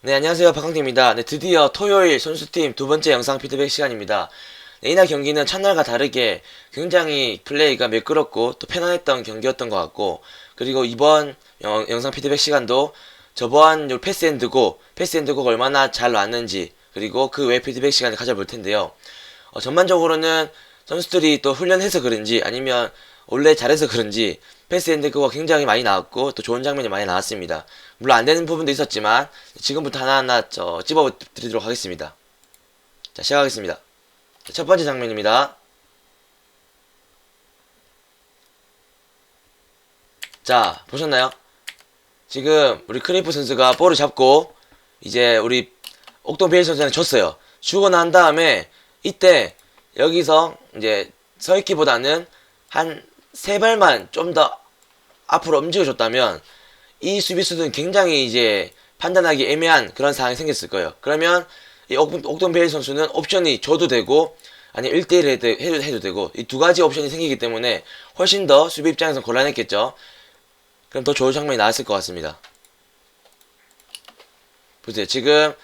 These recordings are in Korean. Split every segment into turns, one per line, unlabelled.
네, 안녕하세요. 박강태입니다. 네, 드디어 토요일 선수팀 두 번째 영상 피드백 시간입니다. 네, 이날 경기는 첫날과 다르게 굉장히 플레이가 매끄럽고 또 편안했던 경기였던 것 같고, 그리고 이번 영, 영상 피드백 시간도 저번 요 패스 앤드고, 패스 앤드고가 얼마나 잘 나왔는지, 그리고 그 외 피드백 시간을 가져볼 텐데요. 어, 전반적으로는 선수들이 또 훈련해서 그런지 아니면 원래 잘해서 그런지 패스 앤드고가 굉장히 많이 나왔고 또 좋은 장면이 많이 나왔습니다. 물론 안 되는 부분도 있었지만 지금부터 하나하나 저 집어 드리도록 하겠습니다. 자 시작하겠습니다. 자, 첫 번째 장면입니다. 자 보셨나요? 지금 우리 크리프 선수가 볼을 잡고 이제 우리 옥동 베일 선수한테 줬어요. 주고 난 다음에 이때 여기서 이제 서 있기보다는 한 세 발만 좀 더 앞으로 움직여줬다면 이 수비수는 굉장히 이제 판단하기 애매한 그런 상황이 생겼을 거예요. 그러면 이 옥- 옥동 베일 선수는 옵션이 줘도 되고 아니 1대1 해도, 해도, 되고 이 두 가지 옵션이 생기기 때문에 훨씬 더 수비 입장에서 곤란했겠죠. 그럼 더 좋은 장면이 나왔을 것 같습니다. 보세요. 지금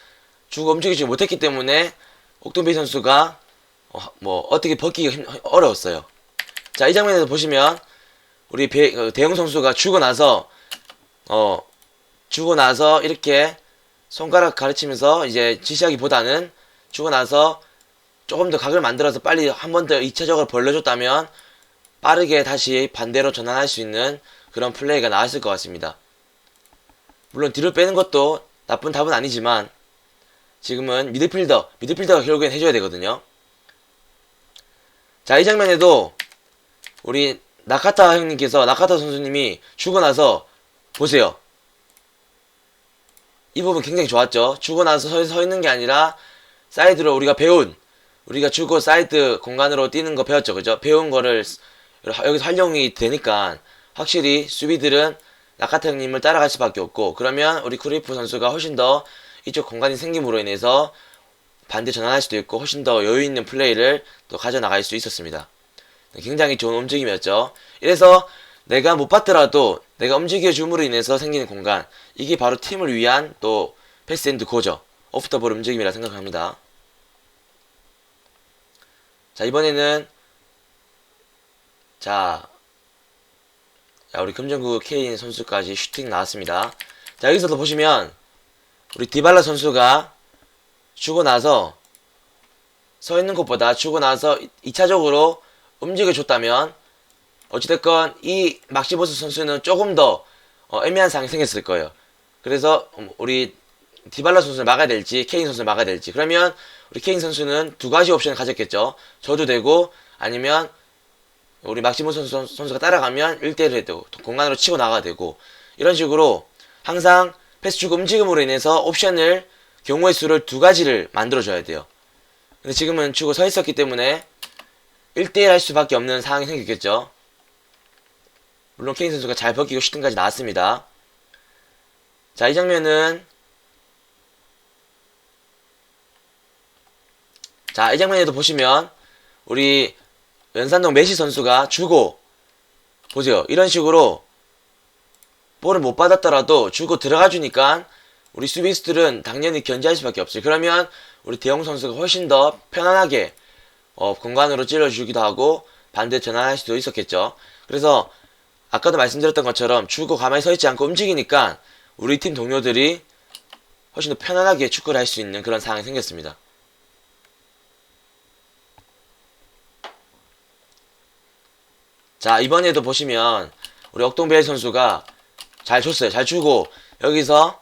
주고 움직이지 못했기 때문에 옥동비 선수가 어, 뭐 어떻게 벗기가 힘- 어려웠어요. 자, 이 장면에서 보시면 우리 배- 어, 대형 선수가 주고 나서 어 주고 나서 이렇게 손가락 가르치면서 이제 지시하기보다는 주고 나서 조금 더 각을 만들어서 빨리 한 번 더 2차적으로 벌려줬다면 빠르게 다시 반대로 전환할 수 있는 그런 플레이가 나왔을 것 같습니다. 물론 뒤로 빼는 것도 나쁜 답은 아니지만 지금은 미드필더, 미드필더가 결국엔 해줘야 되거든요. 자, 이 장면에도 우리 나카타 형님께서, 나카타 선수님이 주고 나서 보세요. 이 부분 굉장히 좋았죠. 주고 나서 서, 서 있는 게 아니라 사이드로 우리가 배운, 우리가 주고 사이드 공간으로 뛰는 거 배웠죠. 그죠? 배운 거를 여기서 활용이 되니까 확실히 수비들은 나카타 형님을 따라갈 수밖에 없고 그러면 우리 크리프 선수가 훨씬 더 이쪽 공간이 생김으로 인해서 반대 전환할 수도 있고 훨씬 더 여유 있는 플레이를 또 가져나갈 수 있었습니다. 네, 굉장히 좋은 움직임이었죠. 이래서 내가 못 봤더라도 내가 움직여 줌으로 인해서 생기는 공간 이게 바로 팀을 위한 또 패스 앤드 고죠. 오프더볼 움직임이라 생각합니다. 자 이번에는 자, 자 우리 금정구 케인 선수까지 슈팅 나왔습니다. 자 여기서도 보시면 우리 디발라 선수가 주고 나서 서 있는 것보다 주고 나서 2차적으로 움직여 줬다면 어찌됐건 이 막시보스 선수는 조금 더 어, 애매한 상황이 생겼을 거예요. 그래서 음, 우리 디발라 선수를 막아야 될지 케인 선수를 막아야 될지 그러면 우리 케인 선수는 두 가지 옵션을 가졌겠죠. 줘도 되고 아니면 우리 막시모 선수, 선수가 따라가면 1대1 해도 공간으로 치고 나가야 되고 이런 식으로 항상 패스 주고 움직임으로 인해서 옵션을 경우의 수를 두 가지를 만들어줘야 돼요. 근데 지금은 주고 서 있었기 때문에 1대1 할 수밖에 없는 상황이 생겼겠죠. 물론 케인 선수가 잘 벗기고 슈팅까지 나왔습니다. 자, 이 장면은 자, 이 장면에도 보시면 우리 연산동 메시 선수가 주고 보세요. 이런 식으로 볼을 못 받았더라도 주고 들어가 주니까 우리 수비수들은 당연히 견제할 수밖에 없어요. 그러면 우리 대형 선수가 훨씬 더 편안하게 어, 공간으로 찔러주기도 하고 반대 전환할 수도 있었겠죠. 그래서 아까도 말씀드렸던 것처럼 주고 가만히 서 있지 않고 움직이니까 우리 팀 동료들이 훨씬 더 편안하게 축구를 할 수 있는 그런 상황이 생겼습니다. 자, 이번에도 보시면 우리 억동배일 선수가 잘 줬어요. 잘 주고 여기서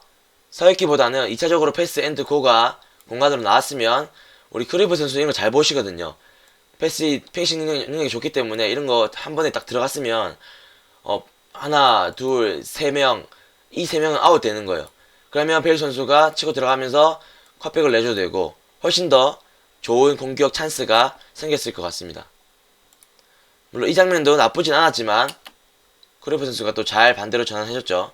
서있기보다는 2차적으로 패스 앤드 고가 공간으로 나왔으면 우리 크리브 선수 이런 거 잘 보시거든요. 패스 펜싱 능력이, 능력이 좋기 때문에 이런 거 한 번에 딱 들어갔으면 어 하나 둘 세 명 이 세 명은 아웃 되는 거예요. 그러면 베일 선수가 치고 들어가면서 컷백을 내줘도 되고 훨씬 더 좋은 공격 찬스가 생겼을 것 같습니다. 물론 이 장면도 나쁘진 않았지만 크리프 선수가 또 잘 반대로 전환해줬죠.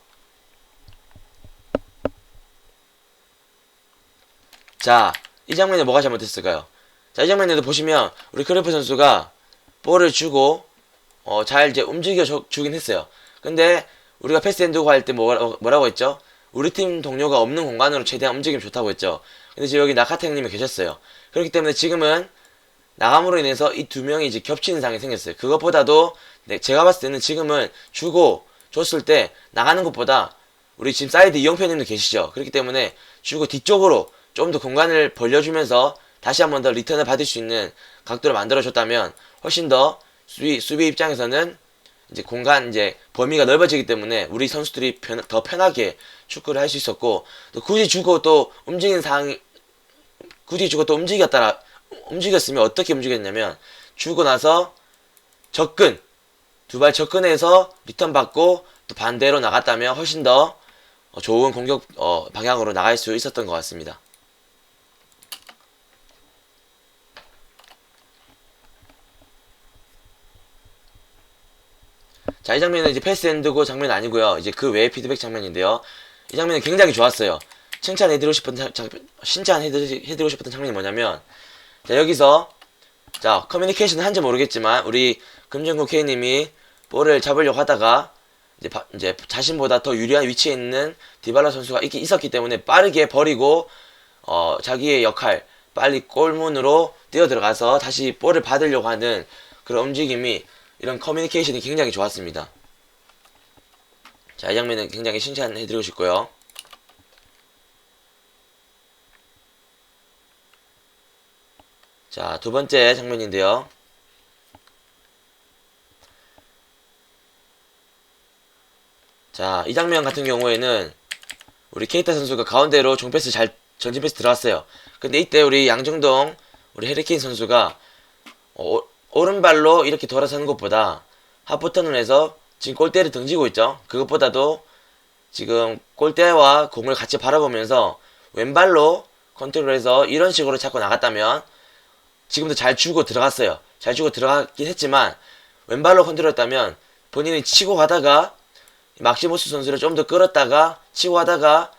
자, 이 장면에 뭐가 잘못했을까요? 자, 이 장면에도 보시면 우리 크리프 선수가 볼을 주고 어, 잘 이제 움직여 주, 주긴 했어요. 근데 우리가 패스 앤드고 할 때 뭐라, 뭐라고 했죠? 우리 팀 동료가 없는 공간으로 최대한 움직이면 좋다고 했죠. 근데 지금 여기 나카테 형님이 계셨어요. 그렇기 때문에 지금은 나감으로 인해서 이 두 명이 이제 겹치는 상황이 생겼어요. 그것보다도 네, 제가 봤을 때는 지금은 주고 줬을 때 나가는 것보다 우리 지금 사이드 이영표님도 계시죠. 그렇기 때문에 주고 뒤쪽으로 좀 더 공간을 벌려주면서 다시 한번 더 리턴을 받을 수 있는 각도를 만들어줬다면 훨씬 더 수비, 수비 입장에서는 이제 공간 이제 범위가 넓어지기 때문에 우리 선수들이 편, 더 편하게 축구를 할 수 있었고 또 굳이 주고 또 움직이는 상황이 굳이 주고 또 움직였다라 움직였으면 어떻게 움직였냐면 주고 나서 접근 두 발 접근해서 리턴 받고 또 반대로 나갔다면 훨씬 더 어, 좋은 공격 어, 방향으로 나갈 수 있었던 것 같습니다. 자, 이 장면은 이제 패스 엔드고 장면 아니고요. 이제 그 외의 피드백 장면인데요. 이 장면은 굉장히 좋았어요. 칭찬해드리고 싶은 자, 자, 칭찬해드리고 싶었던 장면이 뭐냐면 자, 여기서 자, 커뮤니케이션은 한지 모르겠지만 우리 금정국 K님이 볼을 잡으려고 하다가 이제, 바, 이제 자신보다 더 유리한 위치에 있는 디발라 선수가 있, 있었기 때문에 빠르게 버리고 어, 자기의 역할 빨리 골문으로 뛰어 들어가서 다시 볼을 받으려고 하는 그런 움직임이 이런 커뮤니케이션이 굉장히 좋았습니다. 자, 이 장면은 굉장히 칭찬해드리고 싶고요. 자, 두 번째 장면인데요. 자, 이 장면 같은 경우에는 우리 케이타 선수가 가운데로 종패스 잘 전진 패스 들어왔어요. 근데 이때 우리 양정동 우리 해리케인 선수가 어, 오른발로 이렇게 돌아서는 것보다 하프턴을 해서 지금 골대를 등지고 있죠. 그것보다도 지금 골대와 공을 같이 바라보면서 왼발로 컨트롤해서 이런 식으로 잡고 나갔다면 지금도 잘 주고 들어갔어요. 잘 주고 들어갔긴 했지만 왼발로 컨트롤했다면 본인이 치고 가다가 막시모스 선수를 좀 더 끌었다가 치고 가다가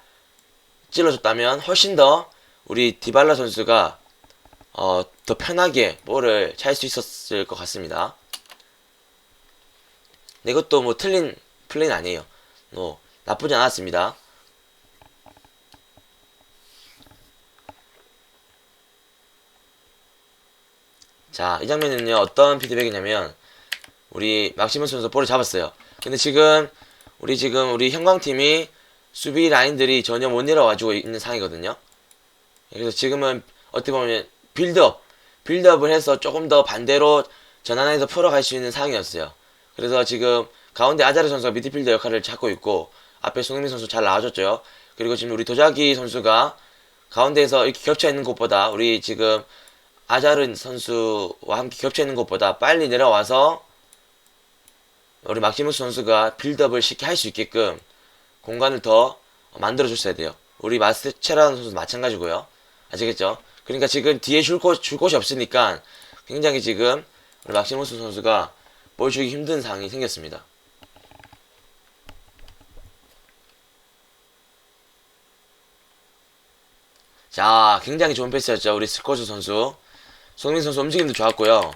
찔러줬다면 훨씬 더 우리 디발라 선수가 어, 더 편하게 볼을 찰 수 있었을 것 같습니다. 네, 이것도 뭐 틀린 플레이는 아니에요. 뭐 나쁘지 않았습니다. 자, 이 장면은요, 어떤 피드백이냐면, 우리 막시문 선수 볼을 잡았어요. 근데 지금, 우리 지금, 우리 형광팀이 수비 라인들이 전혀 못 내려와주고 있는 상황이거든요. 그래서 지금은 어떻게 보면 빌드업, 빌드업을 해서 조금 더 반대로 전환해서 풀어갈 수 있는 상황이었어요. 그래서 지금 가운데 아자르 선수가 미드필더 역할을 찾고 있고, 앞에 송영민 선수 잘 나와줬죠. 그리고 지금 우리 도자기 선수가 가운데에서 이렇게 겹쳐 있는 것보다 우리 지금 아자른 선수와 함께 겹쳐 있는 것보다 빨리 내려와서 우리 막시무스 선수가 빌드업을 쉽게 할 수 있게끔 공간을 더 만들어 줬어야 돼요. 우리 마스체라는 선수도 마찬가지고요. 아시겠죠? 그러니까 지금 뒤에 줄, 곳, 줄 곳이 없으니까 굉장히 지금 우리 막시무스 선수가 볼 주기 힘든 상황이 생겼습니다. 자, 굉장히 좋은 패스였죠. 우리 스코즈 선수. 손흥민 선수 움직임도 좋았고요.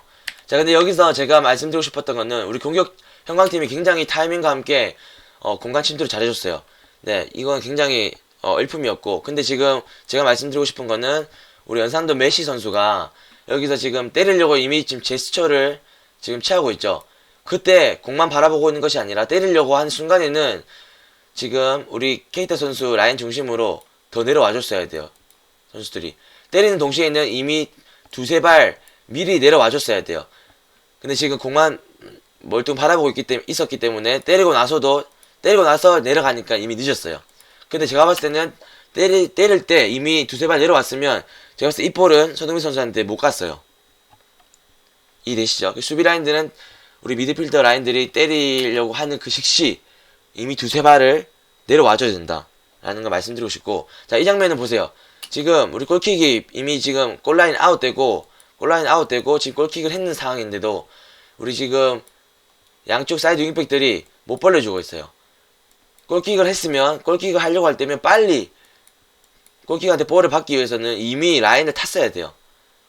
자, 근데 여기서 제가 말씀드리고 싶었던 거는 우리 공격 형광팀이 굉장히 타이밍과 함께 어, 공간 침투를 잘해줬어요. 네, 이건 굉장히 어, 일품이었고, 근데 지금 제가 말씀드리고 싶은 거는 우리 연산도 메시 선수가 여기서 지금 때리려고 이미 지금 제스처를 지금 취하고 있죠. 그때 공만 바라보고 있는 것이 아니라 때리려고 한 순간에는 지금 우리 케이타 선수 라인 중심으로 더 내려와 줬어야 돼요. 선수들이. 때리는 동시에는 이미 두세 발 미리 내려와 줬어야 돼요. 근데 지금 공만 멀뚱 바라보고 있기 때문에 있었기 때문에 때리고 나서도 때리고 나서 내려가니까 이미 늦었어요. 근데 제가 봤을 때는 때리, 때릴 때 이미 두세 발 내려왔으면 제가 봤을 때 이 볼은 손흥민 선수한테 못 갔어요. 이해되시죠? 그 수비 라인들은 우리 미드필더 라인들이 때리려고 하는 그 즉시 이미 두세 발을 내려와줘야 된다. 라는 걸 말씀드리고 싶고 자 이 장면은 보세요. 지금 우리 골킥이 이미 지금 골라인 아웃되고 골라인 아웃되고 지금 골킥을 했는 상황인데도 우리 지금 양쪽 사이드 윙백들이 못 벌려주고 있어요. 골킥을 했으면 골킥을 하려고 할 때면 빨리 골킥한테 볼을 받기 위해서는 이미 라인을 탔어야 돼요.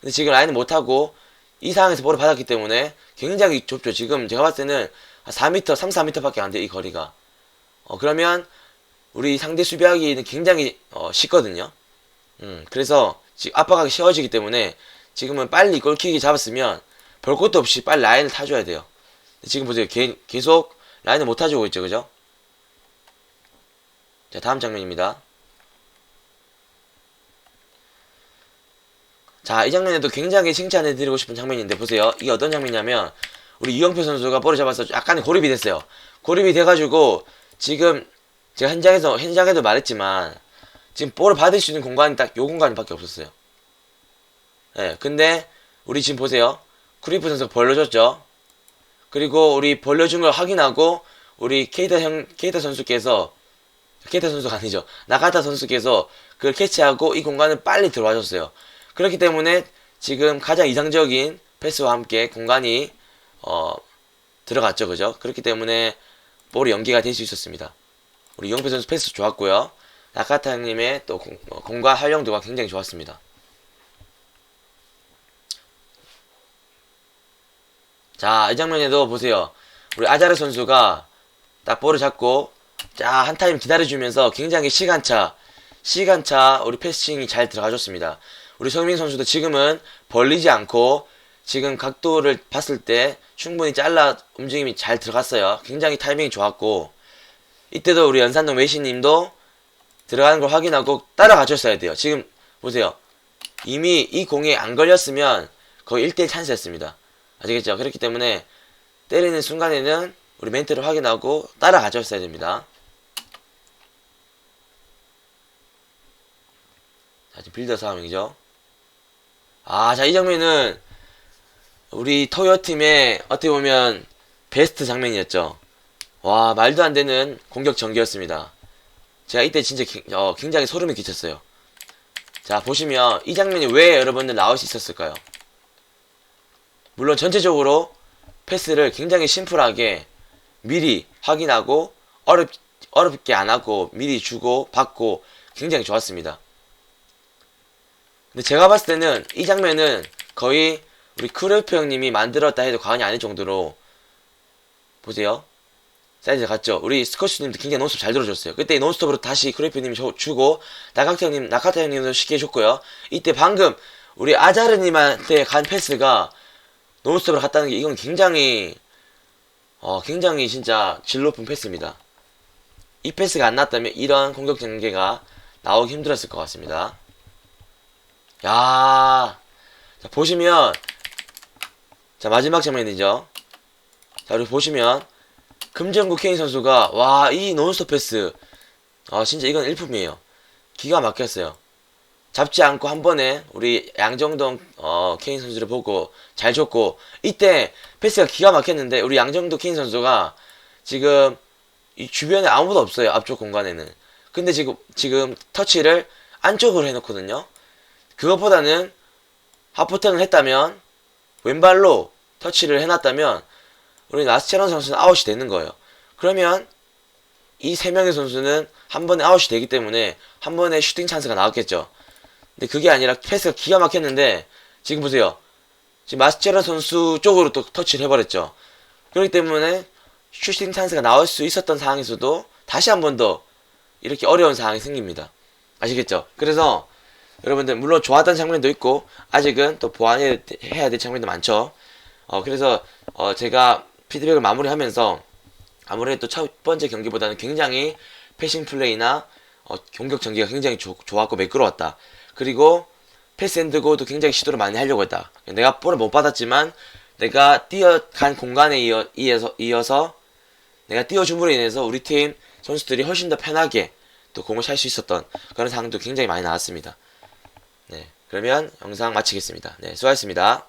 근데 지금 라인을 못 타고 이 상황에서 볼을 받았기 때문에 굉장히 좁죠. 지금 제가 봤을 때는 4m, 3, 4m밖에 안 돼, 이 거리가. 어, 그러면 우리 상대 수비하기는 굉장히 어, 쉽거든요. 음, 그래서 지금 압박하기 쉬워지기 때문에 지금은 빨리 골킥이 잡았으면 별 것도 없이 빨리 라인을 타줘야 돼요. 지금 보세요. 개- 계속 라인을 못 타주고 있죠. 그죠? 자, 다음 장면입니다. 자, 이 장면에도 굉장히 칭찬해드리고 싶은 장면인데 보세요. 이게 어떤 장면이냐면 우리 이영표 선수가 볼을 잡아서 약간 고립이 됐어요. 고립이 돼가지고 지금 제가 현장에서 현장에도 말했지만 지금 볼을 받을 수 있는 공간이 딱 요 공간밖에 없었어요. 예, 근데 우리 지금 보세요. 크리프 선수가 벌려줬죠. 그리고 우리 벌려준 걸 확인하고 우리 케이타 형 케이타 선수께서 케이타 선수가 아니죠. 나가타 선수께서 그걸 캐치하고 이 공간을 빨리 들어와 줬어요. 그렇기 때문에 지금 가장 이상적인 패스와 함께 공간이 어 들어갔죠. 그죠? 그렇기 때문에 볼이 연계가 될 수 있었습니다. 우리 이용표 선수 패스 좋았고요. 나카타 형님의 또 공, 어, 공간 활용도가 굉장히 좋았습니다. 자, 이 장면에도 보세요. 우리 아자르 선수가 딱 볼을 잡고 자, 한 타임 기다려주면서 굉장히 시간차, 시간차 우리 패싱이 잘 들어가줬습니다. 우리 성민 선수도 지금은 벌리지 않고 지금 각도를 봤을 때 충분히 잘라 움직임이 잘 들어갔어요. 굉장히 타이밍이 좋았고 이때도 우리 연산동 외신님도 들어가는 걸 확인하고 따라가줬어야 돼요. 지금 보세요. 이미 이 공에 안 걸렸으면 거의 1대1 찬스였습니다. 아시겠죠? 그렇기 때문에 때리는 순간에는 우리 멘트를 확인하고 따라가줬어야 됩니다. 자, 지금 빌더 상황이죠. 아, 자, 이 장면은 우리 토요 팀의 어떻게 보면 베스트 장면이었죠. 와, 말도 안 되는 공격 전개였습니다. 제가 이때 진짜 기- 어, 굉장히 소름이 끼쳤어요. 자, 보시면 이 장면이 왜 여러분들 나올 수 있었을까요? 물론 전체적으로 패스를 굉장히 심플하게 미리 확인하고 어렵, 어렵게 안 하고 미리 주고 받고 굉장히 좋았습니다. 근데 제가 봤을 때는 이 장면은 거의 우리 크루프 형님이 만들었다 해도 과언이 아닐 정도로 보세요. 사이즈 같죠? 우리 스코치님도 굉장히 논스톱 잘 들어줬어요. 그때 논스톱으로 다시 크루프 형님이 줘- 주고 나카타 형님, 나카타 형님도 쉽게 해줬고요. 이때 방금 우리 아자르님한테 간 패스가 논스톱으로 갔다는 게 이건 굉장히 어 굉장히 진짜 질 높은 패스입니다. 이 패스가 안 났다면 이런 공격 전개가 나오기 힘들었을 것 같습니다. 야, 자 보시면 자 마지막 장면이죠. 자 우리 보시면 금정구 케인 선수가 와 이 논스톱 패스 아 진짜 이건 일품이에요. 기가 막혔어요. 잡지 않고 한 번에 우리 양정동 어, 케인 선수를 보고 잘 줬고 이때 패스가 기가 막혔는데 우리 양정동 케인 선수가 지금 이 주변에 아무도 없어요 앞쪽 공간에는 근데 지금 지금 터치를 안쪽으로 해놓거든요 그것보다는 하프턴을 했다면 왼발로 터치를 해놨다면 우리 나스체론 선수는 아웃이 되는 거예요 그러면 이 세 명의 선수는 한 번에 아웃이 되기 때문에 한 번에 슈팅 찬스가 나왔겠죠 근데 그게 아니라 패스가 기가 막혔는데 지금 보세요. 지금 마스체라 선수 쪽으로 또 터치를 해버렸죠. 그렇기 때문에 슈팅 찬스가 나올 수 있었던 상황에서도 다시 한 번 더 이렇게 어려운 상황이 생깁니다. 아시겠죠? 그래서 여러분들 물론 좋았던 장면도 있고 아직은 또 보완해야 될 장면도 많죠. 어 그래서 어 제가 피드백을 마무리하면서 아무래도 첫 번째 경기보다는 굉장히 패싱 플레이나 어, 공격 전개가 굉장히 좋- 좋았고 매끄러웠다. 그리고 패스 앤드 고도 굉장히 시도를 많이 하려고 했다. 내가 볼을 못 받았지만 내가 뛰어간 공간에 이어, 이어서, 이어서 내가 뛰어줌으로 인해서 우리 팀 선수들이 훨씬 더 편하게 또 공을 찰 수 있었던 그런 상황도 굉장히 많이 나왔습니다. 네. 그러면 영상 마치겠습니다. 네. 수고하셨습니다.